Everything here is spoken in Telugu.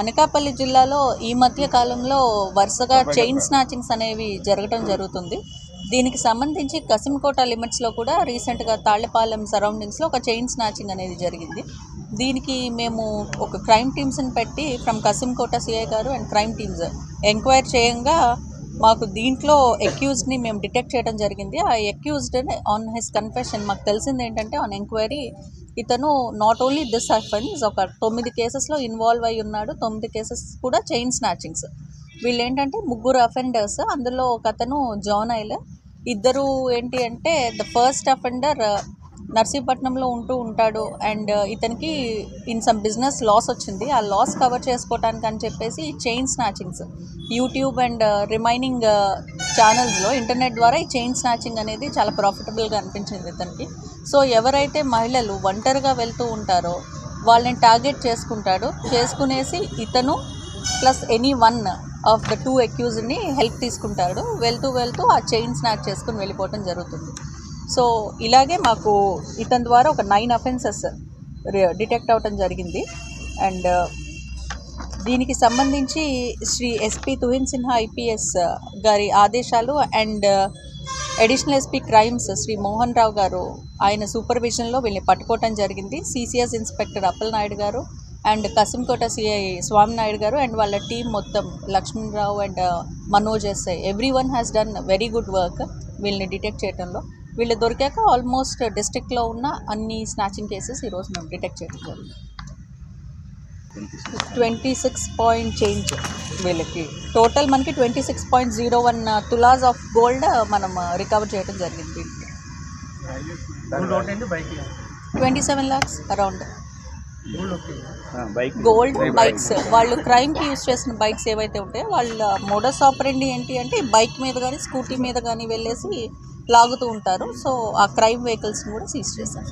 అనకాపల్లి జిల్లాలో ఈ మధ్య కాలంలో వరుసగా చైన్ స్నాచింగ్స్ అనేవి జరగడం జరుగుతుంది. దీనికి సంబంధించి కసింకోట లిమిట్స్లో కూడా రీసెంట్గా తాళ్ళపాలెం సరౌండింగ్స్లో ఒక చైన్ స్నాచింగ్ అనేది జరిగింది. దీనికి మేము ఒక క్రైమ్ టీమ్స్ని పెట్టి ఫ్రమ్ కసింకోట సిఐ గారు అండ్ క్రైమ్ టీమ్స్ ఎంక్వైరీ చేయంగా మాకు దీంట్లో ఎక్యూజ్డ్ని మేము డిటెక్ట్ చేయడం జరిగింది. ఆ ఎక్యూజ్డ్ ఆన్ హిస్ కన్ఫెషన్ మాకు తెలిసింది ఏంటంటే ఆన్ ఎంక్వైరీ ఇతను నాట్ ఓన్లీ దిస్ అఫెన్స్ ఒక తొమ్మిది కేసెస్లో ఇన్వాల్వ్ అయి ఉన్నాడు. తొమ్మిది కేసెస్ కూడా చైన్ స్నాచింగ్స్ వీళ్ళు ఏంటంటే ముగ్గురు అఫెండర్స్ అందులో ఒక అతను జాన్ ఐల్ ఇద్దరు ఏంటి అంటే ద ఫస్ట్ అఫెండర్ నర్సీపట్నంలో ఉంటూ ఉంటాడు. అండ్ uh, ఇతనికి ఇన్ సమ్ బిజినెస్ లాస్ వచ్చింది. ఆ లాస్ కవర్ చేసుకోవటానికి అని చెప్పేసి chain snatchings YouTube and remaining ఛానల్స్లో ఇంటర్నెట్ ద్వారా ఈ చైన్ స్నాచింగ్ అనేది చాలా ప్రాఫిటబుల్గా అనిపించింది ఇతనికి. సో ఎవరైతే మహిళలు ఒంటరిగా వెళ్తూ ఉంటారో వాళ్ళని టార్గెట్ చేసుకుంటాడు. చేసుకునేసి ఇతను plus any one of the two అక్యూజ్ని help తీసుకుంటాడు. వెళ్తూ వెళ్తూ ఆ చైన్ స్నాచ్ చేసుకుని వెళ్ళిపోవటం జరుగుతుంది. సో ఇలాగే మాకు ఇతని ద్వారా ఒక నైన్ అఫెన్సెస్ డిటెక్ట్ అవటం జరిగింది. అండ్ దీనికి సంబంధించి శ్రీ ఎస్పి తుహిన్ సిన్హా ఐపీఎస్ గారి ఆదేశాలు and additional SP crimes Shri Mohan Rao గారు ఆయన సూపర్విజన్లో వీళ్ళని పట్టుకోవటం జరిగింది. సిసిఎస్ ఇన్స్పెక్టర్ అప్పల్ నాయుడు గారు అండ్ కసింకోట సిఐ స్వామి నాయుడు గారు అండ్ వాళ్ళ టీం మొత్తం Lakshmanarao and Manoj SI every one has done very good work వీళ్ళని డిటెక్ట్ చేయడంలో వీళ్ళు దొరికాక ఆల్మోస్ట్ డిస్ట్రిక్ట్లో ఉన్న అన్ని స్నాచింగ్ కేసెస్ ఈరోజు మేము డిటెక్ట్ చేయడం జరిగింది. ట్వంటీ సిక్స్ పాయింట్ చేంజ్ వీళ్ళకి. టోటల్ మనకి twenty six point zero one tolas of gold మనం రికవర్ చేయడం జరిగింది twenty seven lakhs around bike. Gold bikes. వాళ్ళు క్రైమ్కి యూస్ చేసిన బైక్స్ ఏవైతే ఉంటాయో వాళ్ళ మోడస్ ఆపరెండి ఏంటి అంటే బైక్ మీద కానీ స్కూటీ మీద కానీ వెళ్ళేసి లాగుతూ ఉంటారు. సో ఆ క్రైమ్ వెహికల్స్ని కూడా సీజ్ చేశారు.